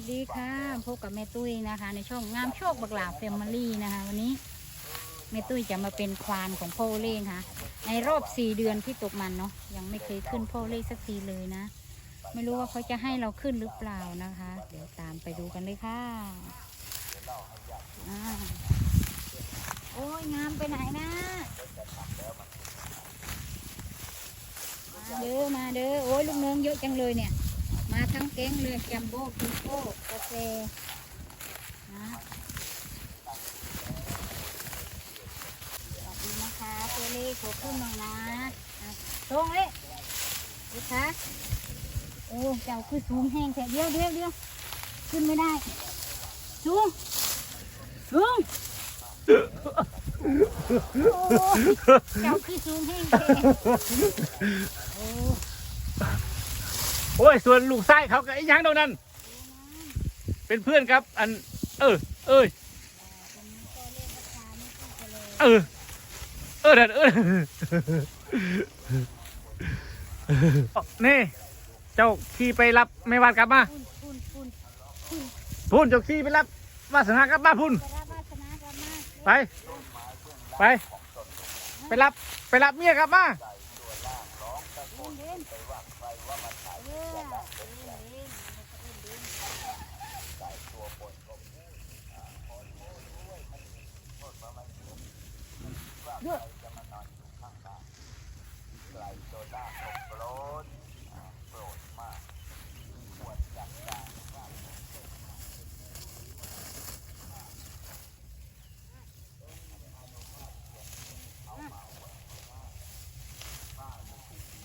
วัสดีค่ะพบกับแม่ตุ้ยนะคะ ในช่องงามโชคบักหลาแฟมิลี่นะคะ วันนี้แม่ตุ้ยจะมาเป็นควานของพ่อเล่นค่ะ ในรอบสี่เดือนที่ตกมันเนาะยังไม่เคยขึ้นพ่อเล่สักทีเลยนะ ไม่รู้ว่าเขาจะให้เราขึ้นหรือเปล่านะคะ เดี๋ยวตามไปดูกันเลยค่ะอ่าโอ้ยงามไปไหนนะมาเด้อมาเด้อโอ้ยลูกเนืองเยอะจังเลยเนี่ย มาทั้งแก๊งเลยจัมโบ้พิโก้กาแฟนะสวัสดีนะคะเตัวเล็กขอขึ้นหน่อยนะตรงเลยดูคะโอ้เจ้าคือสูงแห้งแค่เดียวเดียวเดียวขึ้นไม่ได้สูงสูงเจ้าคือสูงแห้งแค่โอ้ โอ้ย ส่วนลูกไส้เขาก็ไอ้ยังตรงนั้น เป็นเพื่อนครับ อัน เออ เอ้ยเออ เออเออนี่ เจ้าขี่ไปรับไม่วาดกลับมาพุ่นเจ้าขี่ไปรับวาสนากลับมาพุ่นไป ไป ไปรับ ไปรับเมียกลับมา เดินเดินเออเดินเดิน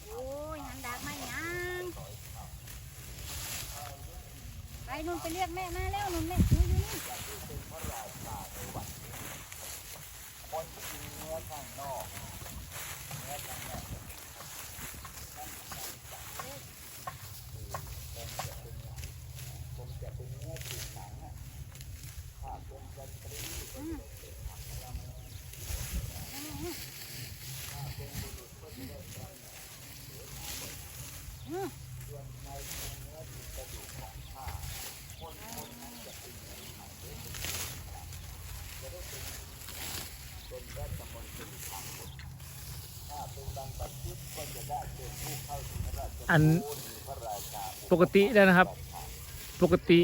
โอ้ยหันดากมาหยังไป นุ่นไปเรียกแม่มาแล้วนุ่นแม่ อันปกติแล้วนะครับ ปกติ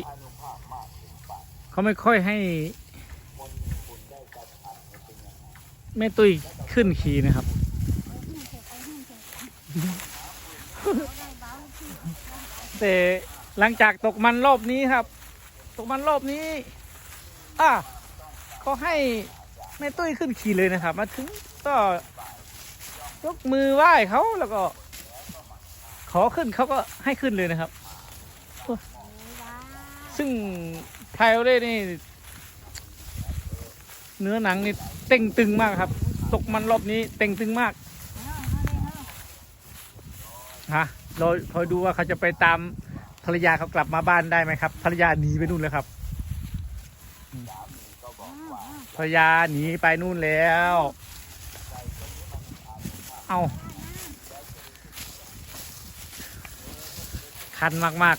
เขาไม่ค่อยให้แม่ตุ้ยขึ้นขี่นะครับ แต่หลังจากตกมันรอบนี้ครับ ตกมันรอบนี้ อะเขาให้แม่ตุ้ยขึ้นขี่เลยนะครับ มาถึงก็ยกมือไหว้เขาแล้วก็ ขอขึ้นเขาก็ให้ขึ้นเลยนะครับโอ้ยว้าซึ่งไพรโอเล่นี่ เนื้อหนังนี่เต่งตึงมากครับ ตกมันรอบนี้เต่งตึงมากฮะเราคอยดูว่าเขาจะไปตามภรรยาเขากลับมาบ้านได้ไหมครับ ภรรยาหนีไปนู่นแล้วครับอืมภรรยาหนีไปนู่นแล้ว เอา คันมาก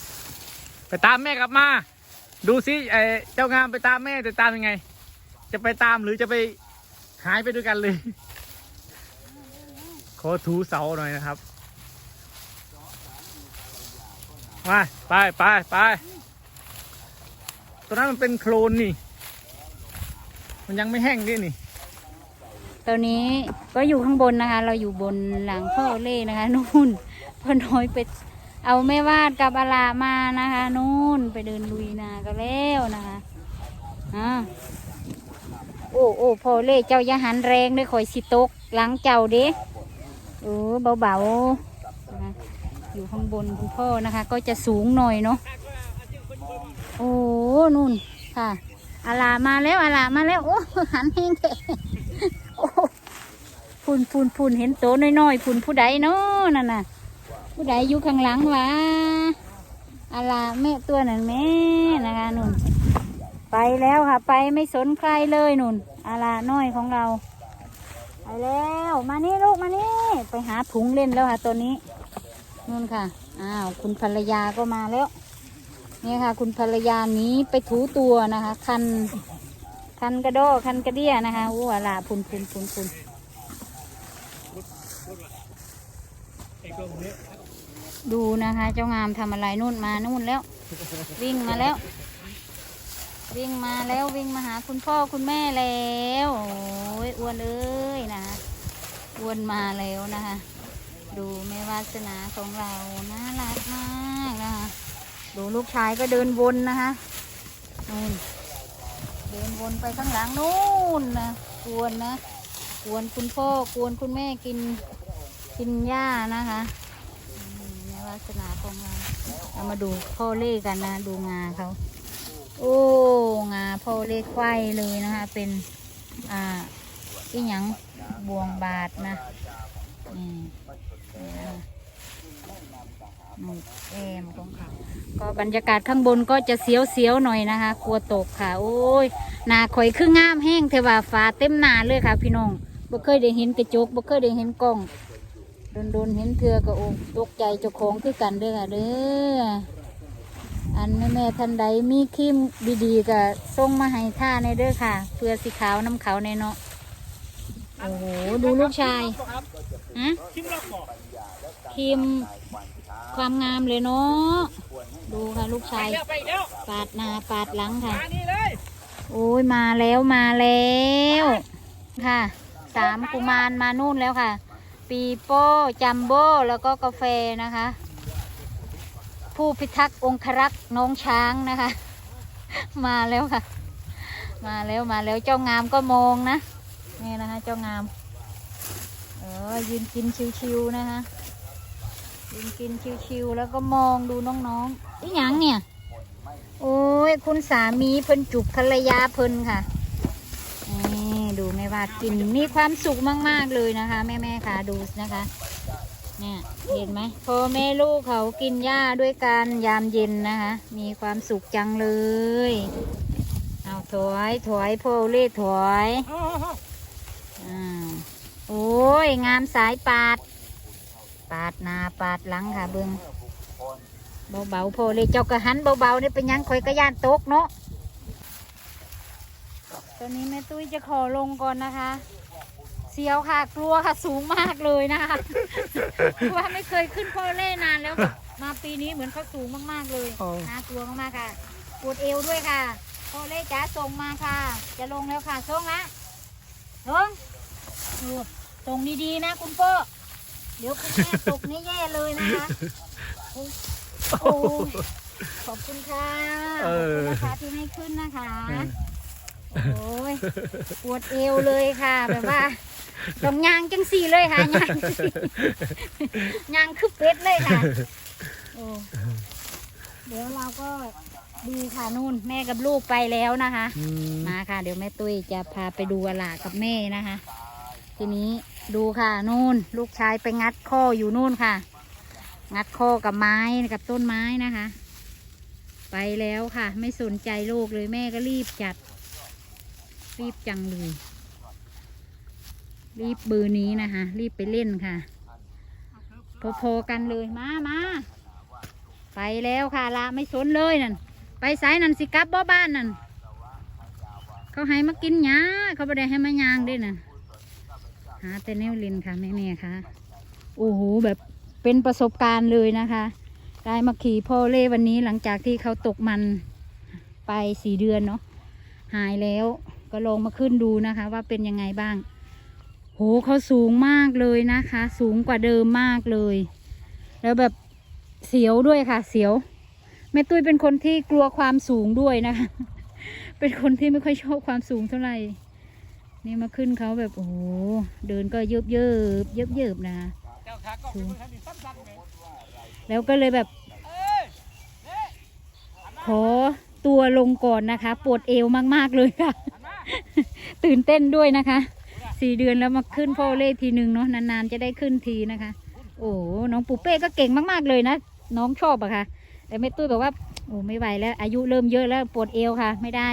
ๆ ไปตามแม่กลับมา ดูสิไอเจ้างามไปตามแม่จะตามยังไง จะไปตามหรือจะไปหายไปด้วยกันเลย ขอถูเสาหน่อยนะครับมาไปไปไปตรงนั้นมันเป็นโคลนนี่ มันยังไม่แห้งด้วยนี่ตอนนี้ก็อยู่ข้างบนนะคะ เราอยู่บนหลังพ่อเล่นะคะนู่นพ่อน้อยไป เอาแม่วาดกับอาลามานะคะนู่นไปเดินลุยนาก็แล้วนะคะอ่าโอ้โอ้พ่อเล่เจ้าอย่าหันแรงเด้อคอยสิตกหลังเจ้าเด้เออเบาๆนะอยู่ข้างบนคุณพ่อนะคะ ก็จะสูงหน่อยเนาะโอ้นู่นค่ะอาลามาแล้วอาลามาแล้วโอ้หันเฮงเถอะโอ้พุ่นพุ่นพุ่นเห็นโตน้อยๆพุ่นผู้ใดเนาะนั่นน่ะ ผู้ใดอยู่ข้างหลังวะอาลาแม่ตัวนั่นแม่นะคะนุ่น ไปแล้วค่ะ ไปไม่สนใครเลยนุ่นอาลาน้อยของเรา ไปแล้ว มานี่ลูกมานี่ ไปหาถุงเล่นแล้วค่ะตัวนี้นุ่นค่ะ อ้าวคุณภรรยาก็มาแล้วเนี่ยค่ะ คุณภรรยานี้ไปถูตัวนะคะ คัน คันกระโดคันกระเดี้ยนะคะโอ้อาลาพุนพุนพุนพุน ดูนะคะ เจ้างามทำอะไรนู่นมานู่นแล้ว วิ่งมาแล้ว วิ่งมาแล้ววิ่งมาหาคุณพ่อคุณแม่แล้วโอ้ยอ้วนเอ้ยนะคะอ้วนมาแล้วนะคะ ดูแม่วาสนาของเราน่ารักมากนะคะดูลูกชายก็เดินวนนะคะนู่นเดินวนไปข้างหลังนู่นนะกวนนะกวนคุณพ่อกวนคุณแม่กินกินหญ้านะคะ มแม่วาสนาของเราเรามาดูพ่อเล่กันนะ ดูงาเขาโอ้งาพ่อเล่ไขว้เลยนะคะ เป็นอ่าอีหยังบวงบาทนะนี่นูแอมของเขาก็บรรยากาศข้างบนก็จะเสียวๆหน่อยนะคะ กลัวตกค่ะ โอ้ยนาข่อยคืองงามแห้งเทว่าฟ้าเต็มนาเลยค่ะ พี่น้องบ่เคยได้เห็นกระจกบ่เคยได้เห็นกล้อง โดนๆเห็นเถือก็อ้ตกใจเจ้าของคือกันเด้อค่ะเด้ออันแม่แม่ท่านใดมีครีมดีๆก็ส่งมาให้ท่าในเด้อค่ะ เพื่อสีขาวน้ำขาวในเนาะโอ้โหดูลูกชายฮะคิมครีมความงามเลยเนาะดูค่ะลูกชายปาดหน้าปาดหลังค่ะโอ้ยมาแล้วมาแล้ว ค่ะสามกุมารมานู่นแล้วค่ะ ปีโป้จัมโบ้แล้วก็กาแฟนะคะ ผู้พิทักษ์องครักษ์น้องช้างนะคะ มาแล้วค่ะ มาแล้วมาแล้วเจ้างามก็มองนะนี่นะคะเจ้างาม เออยืนกินชิวๆนะคะยืนกินชิวๆแล้วก็มองดูน้องๆอีหยังเนี่ย โอ้ยคุณสามีเพิ่นจุบภรรยาเพิ่นค่ะ นี่ดูแม่ว่ากินมีความสุขมาก ๆ เลยนะคะ แม่ๆค่ะดูนะคะ เนี่ยเห็นไหมพ่อแม่ลูกเขากินหญ้าด้วยกันยามเย็นนะคะ มีความสุขจังเลย เอาถอยถอยพ่อเล่ถอยอ่าโอ้ย งามสายปาด ปาดหนาปาดหลังค่ะเบิงเบาๆพอเลยเจ้ากระหันเบาๆนี่เป็นยังคอยกระยานตกเนาะ ตอนนี้แม่ตุ้ยจะขอลงก่อนนะคะ เสียวค่ะกลัวค่ะสูงมากเลยนะคะเพราะว่าไม่เคยขึ้นพ่อเล่นานแล้วแบบมาปีนี้เหมือนเขาสูงมากๆเลยอ๋อ นะกลัวมากๆค่ะปวดเอวด้วยค่ะพ่อเล่จ๋าส่งมาค่ะ จะลงแล้วค่ะส่งละลงดูตรงดีๆนะ คุณพ่อเดี๋ยวคุณแม่ตกนี่แย่เลยนะคะโอ้ขอบคุณค่ะเอขอบอคุณนะคะที่ให้ขึ้นนะคะ โอ้ยปวดเอวเลยค่ะแบบว่าต้องยางจังสี่เลยค่ะยางจังสี่ยางคือเป็ดเลยค่ะโอ้เดี๋ยวเราก็ดูค่ะนู่นแม่กับลูกไปแล้วนะคะอืมมาค่ะ เดี๋ยวแม่ตุ้ยจะพาไปดูอาหลากับแม่นะคะ ทีนี้ดูค่ะนู่น ลูกชายไปงัดข้ออยู่นู่นค่ะ งัดข้อกับไม้กับต้นไม้นะคะ ไปแล้วค่ะ ไม่สนใจลูกเลยแม่ก็รีบจัด รีบจังเลย รีบเบอร์นี้นะคะ รีบไปเล่นค่ะ พอๆกันเลยมามาไปแล้วค่ะละไม่สนเลยนั่นไปสายนั่นสิกลับบ่บ้านนั่นเขาให้มากินหญ้าเขาไม่ได้ให้มายางด้วยนั่นหาแต่แนวลินค่ะแม่ๆค่ะโอ้โหแบบเป็นประสบการณ์เลยนะคะ ได้มาขี่พ่อเล่วันนี้หลังจากที่เขาตกมันไปสี่เดือนเนาะหายแล้ว ก็ลองมาขึ้นดูนะคะ ว่าเป็นยังไงบ้าง โหเขาสูงมากเลยนะคะ สูงกว่าเดิมมากเลย แล้วแบบเสียวด้วยค่ะ เสียวแม่ตุ้ยเป็นคนที่กลัวความสูงด้วยนะคะ เป็นคนที่ไม่ค่อยชอบความสูงเท่าไหร่นี่มาขึ้นเขาแบบโอ้โหเดินก็เยิบเยิบเยิบเยิบๆนะเจ้าขาก็เป็นคนที่สั้นๆเลยแล้วก็เลยแบบเอ้ยขอตัวลงก่อนนะคะ ปวดเอวมาก ๆ เลยค่ะ ตื่นเต้นด้วยนะคะสี่เดือนแล้วมาขึ้นพ่อเล่ทีหนึ่งเนาะนานๆจะได้ขึ้นทีนะคะ โอ้น้องปูเป้ก็เก่งมากๆเลยนะน้องชอบอะค่ะ แต่แม่ตุ้ยบอกว่าโอ้ไม่ไหวแล้ว อายุเริ่มเยอะแล้วปวดเอวค่ะ ไม่ได้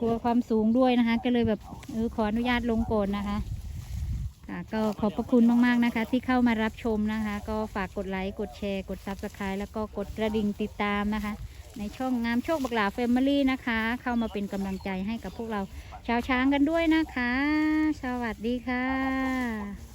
กลัวความสูงด้วยนะคะ ก็เลยแบบเออขออนุญาตลงก่อนนะคะค่ะก็ขอบพระคุณมากๆนะคะ ที่เข้ามารับชมนะคะ ก็ฝากกดไลค์กดแชร์ กด Subscribe แล้วก็กดกระดิ่งติดตามนะคะ ในช่องงามโชคบักหลาเฟมิลี่นะคะ เข้ามาเป็นกำลังใจให้กับพวกเราชาวช้างกันด้วยนะคะ สวัสดีค่ะ